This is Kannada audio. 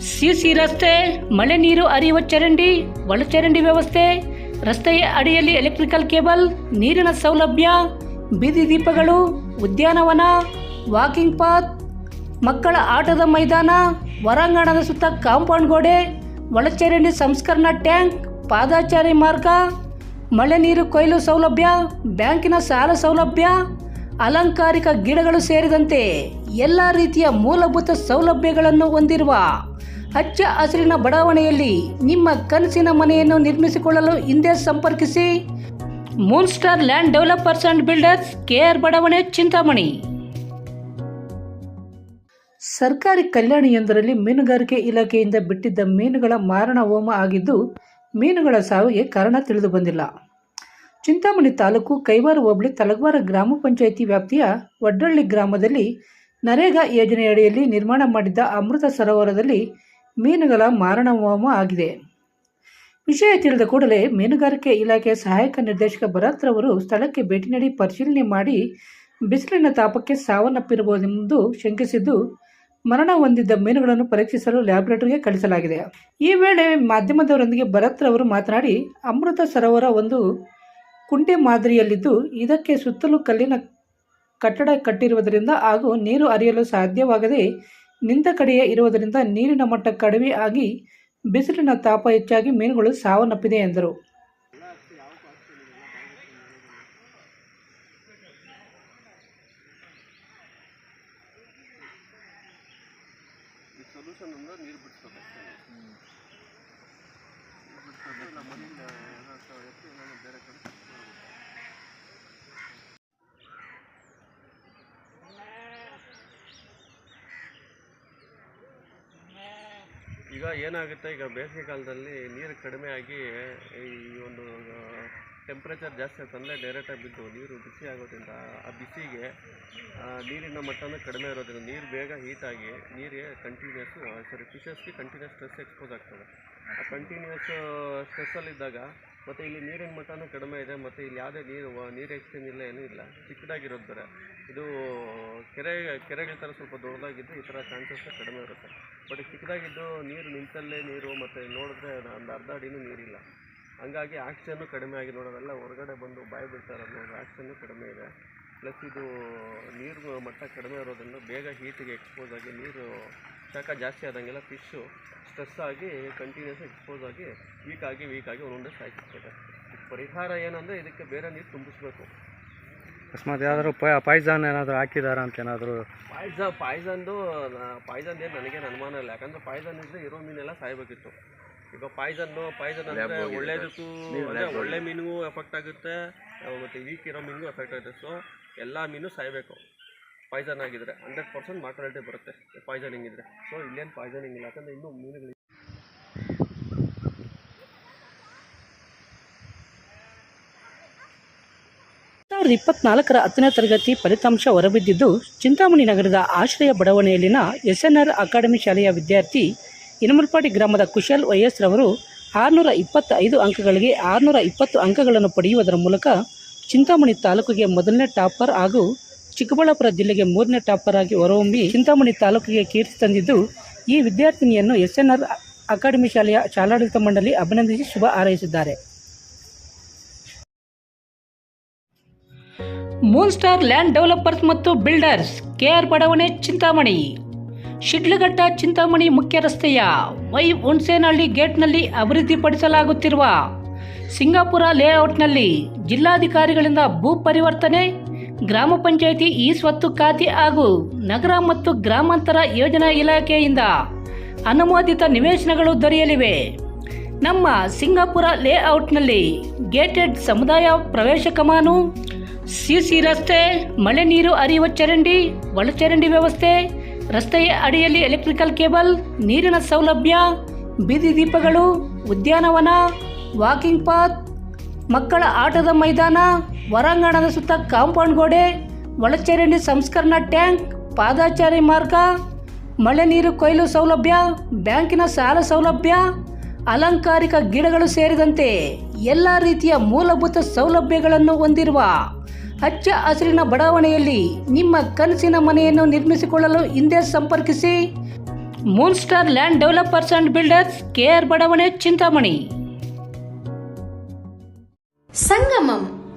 ಸಿಸಿ ರಸ್ತೆ, ಮಳೆ ನೀರು ಅರಿಯುವ ಚರಂಡಿ, ಒಳಚರಂಡಿ ವ್ಯವಸ್ಥೆ, ರಸ್ತೆಯ ಅಡಿಯಲ್ಲಿ ಎಲೆಕ್ಟ್ರಿಕಲ್ ಕೇಬಲ್ ನೀರಿನ ಸೌಲಭ್ಯ, ಬೀದಿ ದೀಪಗಳು, ಉದ್ಯಾನವನ ವಾಕಿಂಗ್ ಪಾತ್ ಮಕ್ಕಳ ಆಟದ ಮೈದಾನ, ಹೊರಾಂಗಣದ ಸುತ್ತ ಕಾಂಪೌಂಡ್ ಗೋಡೆ, ಒಳಚರಂಡಿ ಸಂಸ್ಕರಣಾ ಟ್ಯಾಂಕ್, ಪಾದಾಚಾರಿ ಮಾರ್ಗ, ಮಳೆ ನೀರು ಕೊಯ್ಲು ಸೌಲಭ್ಯ, ಬ್ಯಾಂಕಿನ ಸಾಲ ಸೌಲಭ್ಯ ಅಲಂಕಾರಿಕ ಗಿಡಗಳು ಸೇರಿದಂತೆ ಎಲ್ಲ ರೀತಿಯ ಮೂಲಭೂತ ಸೌಲಭ್ಯಗಳನ್ನು ಹೊಂದಿರುವ ಹಚ್ಚ ಹಸಿರಿನ ಬಡಾವಣೆಯಲ್ಲಿ ನಿಮ್ಮ ಕನಸಿನ ಮನೆಯನ್ನು ನಿರ್ಮಿಸಿಕೊಳ್ಳಲು ಹಿಂದೆ ಸಂಪರ್ಕಿಸಿ. Moon star land developers and builders K ಬಡಾವಣೆ, ಚಿಂತಾಮಣಿ. ಸರ್ಕಾರಿ ಕಲ್ಯಾಣಿಯೊಂದರಲ್ಲಿ ಮೀನುಗಾರಿಕೆ ಇಲಾಖೆಯಿಂದ ಬಿಟ್ಟಿದ್ದ ಮೀನುಗಳ ಮಾರಣ ಹೋಮ ಆಗಿದ್ದು, ಮೀನುಗಳ ಸಾವಿಗೆ ಕಾರಣ ತಿಳಿದು ಬಂದಿಲ್ಲ. ಚಿಂತಾಮಣಿ ತಾಲೂಕು ಕೈವಾರ ಹೋಬಳಿ ತಲಗವಾರ ಗ್ರಾಮ ಪಂಚಾಯಿತಿ ವ್ಯಾಪ್ತಿಯ ವಡ್ಡಳ್ಳಿ ಗ್ರಾಮದಲ್ಲಿ ನರೇಗಾ ಯೋಜನೆಯಡಿಯಲ್ಲಿ ನಿರ್ಮಾಣ ಮಾಡಿದ್ದ ಅಮೃತ ಸರೋವರದಲ್ಲಿ ಮೀನುಗಳ ಮಾರಣ ಹೋಮ ಆಗಿದೆ. ವಿಷಯ ತಿಳಿದ ಕೂಡಲೇ ಮೀನುಗಾರಿಕೆ ಇಲಾಖೆಯ ಸಹಾಯಕ ನಿರ್ದೇಶಕ ಭರತ್ ರವರು ಸ್ಥಳಕ್ಕೆ ಭೇಟಿ ನೀಡಿ ಪರಿಶೀಲನೆ ಮಾಡಿ ಬಿಸಿಲಿನ ತಾಪಕ್ಕೆ ಸಾವನ್ನಪ್ಪಿರಬಹುದೆಂದು ಶಂಕಿಸಿದ್ದು, ಮರಣ ಹೊಂದಿದ್ದ ಮೀನುಗಳನ್ನು ಪರೀಕ್ಷಿಸಲು ಲ್ಯಾಬೊರೇಟರಿಗೆ ಕಳಿಸಲಾಗಿದೆ. ಈ ವೇಳೆ ಮಾಧ್ಯಮದವರೊಂದಿಗೆ ಭರತ್ ರವರು ಮಾತನಾಡಿ, ಅಮೃತ ಸರೋವರ ಒಂದು ಕುಂಟೆ ಮಾದರಿಯಲ್ಲಿದ್ದು ಇದಕ್ಕೆ ಸುತ್ತಲೂ ಕಲ್ಲಿನ ಕಟ್ಟಡ ಕಟ್ಟಿರುವುದರಿಂದ ಹಾಗೂ ನೀರು ಹರಿಯಲು ಸಾಧ್ಯವಾಗದೆ ನಿಂತ ಕಡೆಯೇ ಇರುವುದರಿಂದ ನೀರಿನ ಮಟ್ಟ ಕಡಿಮೆ ಆಗಿ ಬಿಸಿಲಿನ ತಾಪ ಹೆಚ್ಚಾಗಿ ಮೀನುಗಳು ಸಾವನ್ನಪ್ಪಿದೆ ಎಂದರು ಅಷ್ಟೇ ನೀರು ಬಿಡಿಸೋದು ಇಲ್ಲ ಮನೇಲಿ ಏನಾದ್ರು ಎತ್ತಿ ಏನಾದ್ರು ಬೇರೆ ಕಡೆ shift ಮಾಡ್ಬೇಕು. ಈಗ ಏನಾಗುತ್ತೆ? ಈಗ ಬೇಸಿಗೆ ಕಾಲದಲ್ಲಿ ನೀರು ಕಡಿಮೆ ಆಗಿ ಈ ಒಂದು ಟೆಂಪ್ರೇಚರ್ ಜಾಸ್ತಿ ಆಯ್ತಂದರೆ ಡೈರೆಕ್ಟಾಗಿ ಬಿದ್ದು ನೀರು ಬಿಸಿ ಆಗೋದ್ರಿಂದ ಆ ಬಿಸಿಗೆ ನೀರಿನ ಮಟ್ಟನೂ ಕಡಿಮೆ ಇರೋದ್ರಿಂದ ನೀರು ಬೇಗ ಹೀಟಾಗಿ ನೀರಿಗೆ ಕಂಟಿನ್ಯೂಸ್ ಸಾರಿ ಫಿಶಸ್ಗೆ ಕಂಟಿನ್ಯೂಸ್ ಸ್ಟ್ರೆಸ್ ಎಕ್ಸ್ಪೋಸ್ ಆಗ್ತದೆ. ಆ ಕಂಟಿನ್ಯೂಸ್ ಸ್ಟ್ರೆಸ್ಸಲ್ಲಿದ್ದಾಗ ಮತ್ತು ಇಲ್ಲಿ ನೀರಿನ ಮಟ್ಟನೂ ಕಡಿಮೆ ಇದೆ, ಮತ್ತು ಇಲ್ಲಿ ಯಾವುದೇ ನೀರು ನೀರು ಎಕ್ಸ್ಚೇಂಜ್ ಇಲ್ಲ, ಏನೂ ಇಲ್ಲ. ಚಿಕ್ಕದಾಗಿರೋದು ಬೇರೆ. ಇದು ಕೆರೆ, ಕೆರೆಗಳ ಥರ ಸ್ವಲ್ಪ ದೊಡ್ಡದಾಗಿದ್ದು ಈ ಥರ ಚಾನ್ಸಸ್ ಕಡಿಮೆ ಇರುತ್ತೆ. ಬಟ್ ಚಿಕ್ಕದಾಗಿದ್ದು ನೀರು ನಿಂತಲ್ಲೇ ನೀರು, ಮತ್ತು ನೋಡಿದ್ರೆ ಒಂದು ಅರ್ಧ ಅಡಿನೂ ನೀರಿಲ್ಲ. ಹಂಗಾಗಿ ಆಕ್ಸಿಜನ್ನು ಕಡಿಮೆ ಆಗಿ ನೋಡೋದೆಲ್ಲ ಹೊರಗಡೆ ಬಂದು ಬಾಯಿ ಬಿಡ್ತಾರೆ ನೋಡಿ ಆಕ್ಸಿಜನ್ನು ಕಡಿಮೆ ಇದೆ. ಪ್ಲಸ್ ಇದು ನೀರು ಮಟ್ಟ ಕಡಿಮೆ ಇರೋದ್ರಿಂದ ಬೇಗ ಹೀಟಿಗೆ ಎಕ್ಸ್ಪೋಸ್ ಆಗಿ ನೀರು ಶಾಖ ಜಾಸ್ತಿ ಆದಂಗೆಲ್ಲ ಫಿಶ್ಶು ಸ್ಟ್ರೆಸ್ ಆಗಿ ಕಂಟಿನ್ಯೂಸ್ ಎಕ್ಸ್ಪೋಸ್ ಆಗಿ ವೀಕ್ ಆಗಿ ವೀಕ್ ಆಗಿ ಒಂದೊಂದೇ ಸಾಯ್ತಿರ್ತದೆ ಪರಿಹಾರ ಏನಂದರೆ ಇದಕ್ಕೆ ಬೇರೆ ನೀರು ತುಂಬಿಸ್ಬೇಕು. ಅಕಸ್ಮಾತ್ ಯಾವ್ದಾದ್ರು ಪಾಯ್ಸನ್ ಏನಾದರೂ ಹಾಕಿದಾರ ಅಂತ ಏನಾದರೂ? ಪಾಯ್ಸ ಪಾಯ್ಸನ್ದು ಪಾಯ್ಸನ್ ಏನು ನನಗೇನು ಅನುಮಾನ ಇಲ್ಲ. ಯಾಕಂದ್ರೆ ಪಾಯ್ಸನ್ ಇದ್ದರೆ ಇರೋ ಮೀನೆಲ್ಲ ಸಾಯ್ಬೇಕಿತ್ತು. ಈಗ ಪಾಯ್ಸನ್ನು ಪಾಯ್ಸನ್ ಅಂದರೆ ಒಳ್ಳೇದಕ್ಕೂ ಅಂದರೆ ಒಳ್ಳೆ ಮೀನಿಗೂ ಎಫೆಕ್ಟ್ ಆಗುತ್ತೆ. ಮತ್ತು ಮತ್ತೆ ವೀಕ್ ಇರೋ ಮೀನಿಗೂ ಎಫೆಕ್ಟ್ ಆಗುತ್ತೆ. ಸೊ ಎಲ್ಲ ಮೀನು ಸಾಯಬೇಕು. ಪಾಯ್ಸನ್ ಆಗಿದ್ರೆ ಹಂಡ್ರೆಡ್ ಪರ್ಸೆಂಟ್ ಮಾರ್ಟಾಲಿಟಿ ಬರುತ್ತೆ. ಪಾಯ್ಸನಿಂಗ್ ಇದ್ರೆ. ಸೊ ಇಲ್ಲೇನು ಪಾಯ್ಸನಿಂಗ್ ಇಲ್ಲ. ಯಾಕಂದರೆ ಇನ್ನೂ ಮೀನುಗಳು ಸಾವಿರದ ಇಪ್ಪತ್ನಾಲ್ಕರ ಹತ್ತನೇ ತರಗತಿ ಫಲಿತಾಂಶ ಹೊರಬಿದ್ದಿದ್ದು ಚಿಂತಾಮಣಿ ನಗರದ ಆಶ್ರಯ ಬಡಾವಣೆಯಲ್ಲಿನ ಆರ್ ಅಕಾಡೆಮಿ ಶಾಲೆಯ ವಿದ್ಯಾರ್ಥಿ ಇನಮಲ್ಪಾಡಿ ಗ್ರಾಮದ ಕುಶಲ್ ವೈಎಸ್ ರವರು ಆರುನೂರ ಇಪ್ಪತ್ತೈದು ಅಂಕಗಳಿಗೆ ಆರುನೂರ ಇಪ್ಪತ್ತು ಅಂಕಗಳನ್ನು ಪಡೆಯುವುದರ ಮೂಲಕ ಚಿಂತಾಮಣಿ ತಾಲೂಕಿಗೆ ಮೊದಲನೇ ಟಾಪರ್ ಹಾಗೂ ಚಿಕ್ಕಬಳ್ಳಾಪುರ ಜಿಲ್ಲೆಗೆ ಮೂರನೇ ಟಾಪರ್ ಆಗಿ ಹೊರಹೊಮ್ಮಿ ಚಿಂತಾಮಣಿ ತಾಲೂಕಿಗೆ ಕೀರ್ತಿ ತಂದಿದ್ದು, ಈ ವಿದ್ಯಾರ್ಥಿನಿಯನ್ನು ಎಸ್ಎನ್ಆರ್ ಅಕಾಡೆಮಿ ಶಾಲೆಯ ಶಾಲಾಡಳಿತ ಮಂಡಳಿ ಅಭಿನಂದಿಸಿ ಶುಭ ಹಾರೈಸಿದ್ದಾರೆ. ಮೂನ್ ಸ್ಟಾರ್ ಲ್ಯಾಂಡ್ ಡೆವಲಪರ್ಸ್ ಮತ್ತು ಬಿಲ್ಡರ್ಸ್ ಕೆಆರ್ ಬಡಾವಣೆ, ಚಿಂತಾಮಣಿ. ಶಿಡ್ಲಘಟ್ಟ, ಚಿಂತಾಮಣಿ ಮುಖ್ಯ ರಸ್ತೆಯ ವೈ ಹುಣಸೇನಹಳ್ಳಿ ಗೇಟ್ನಲ್ಲಿ ಅಭಿವೃದ್ಧಿಪಡಿಸಲಾಗುತ್ತಿರುವ ಸಿಂಗಾಪುರ ಲೇಔಟ್ನಲ್ಲಿ ಜಿಲ್ಲಾಧಿಕಾರಿಗಳಿಂದ ಭೂ ಪರಿವರ್ತನೆ ಗ್ರಾಮ ಪಂಚಾಯಿತಿ ಈ ಸ್ವತ್ತು ಖಾತೆ ಹಾಗೂ ನಗರ ಮತ್ತು ಗ್ರಾಮಾಂತರ ಯೋಜನಾ ಇಲಾಖೆಯಿಂದ ಅನುಮೋದಿತ ನಿವೇಶನಗಳು ದೊರೆಯಲಿವೆ. ನಮ್ಮ ಸಿಂಗಾಪುರ ಲೇಔಟ್ನಲ್ಲಿ ಗೇಟೆಡ್ ಸಮುದಾಯ ಪ್ರವೇಶ ಕಮಾನು, ಸಿಸಿ ರಸ್ತೆ, ಮಳೆ ನೀರು ಹರಿಯುವ ಚರಂಡಿ, ಒಳಚರಂಡಿ ವ್ಯವಸ್ಥೆ, ರಸ್ತೆಯ ಅಡಿಯಲ್ಲಿ ಎಲೆಕ್ಟ್ರಿಕಲ್ ಕೇಬಲ್, ನೀರಿನ ಸೌಲಭ್ಯ, ಬೀದಿ ದೀಪಗಳು, ಉದ್ಯಾನವನ, ವಾಕಿಂಗ್ ಪಾತ್, ಮಕ್ಕಳ ಆಟದ ಮೈದಾನ ಹೊರಾಂಗಣದ ಸುತ್ತ ಕಾಂಪೌಂಡ್ ಗೋಡೆ ಒಳಚರಂಡಿ ಸಂಸ್ಕರಣಾ ಟ್ಯಾಂಕ್, ಪಾದಾಚಾರಿ ಮಾರ್ಗ, ಮಳೆ ನೀರು ಕೊಯ್ಲು ಸೌಲಭ್ಯ, ಬ್ಯಾಂಕಿನ ಸಾಲ ಸೌಲಭ್ಯ, ಅಲಂಕಾರಿಕ ಗಿಡಗಳು ಸೇರಿದಂತೆ ಎಲ್ಲ ರೀತಿಯ ಮೂಲಭೂತ ಸೌಲಭ್ಯಗಳನ್ನು ಹೊಂದಿರುವ ಹಚ್ಚ ಹಸಿರಿನ ಬಡಾವಣೆಯಲ್ಲಿ ನಿಮ್ಮ ಕನಸಿನ ಮನೆಯನ್ನು ನಿರ್ಮಿಸಿಕೊಳ್ಳಲು ಹಿಂದೆ ಸಂಪರ್ಕಿಸಿ. Moon star land developers and builders KR ಬಡಾವಣೆ, ಚಿಂತಾಮಣಿ. ಸಂಗಮಂ.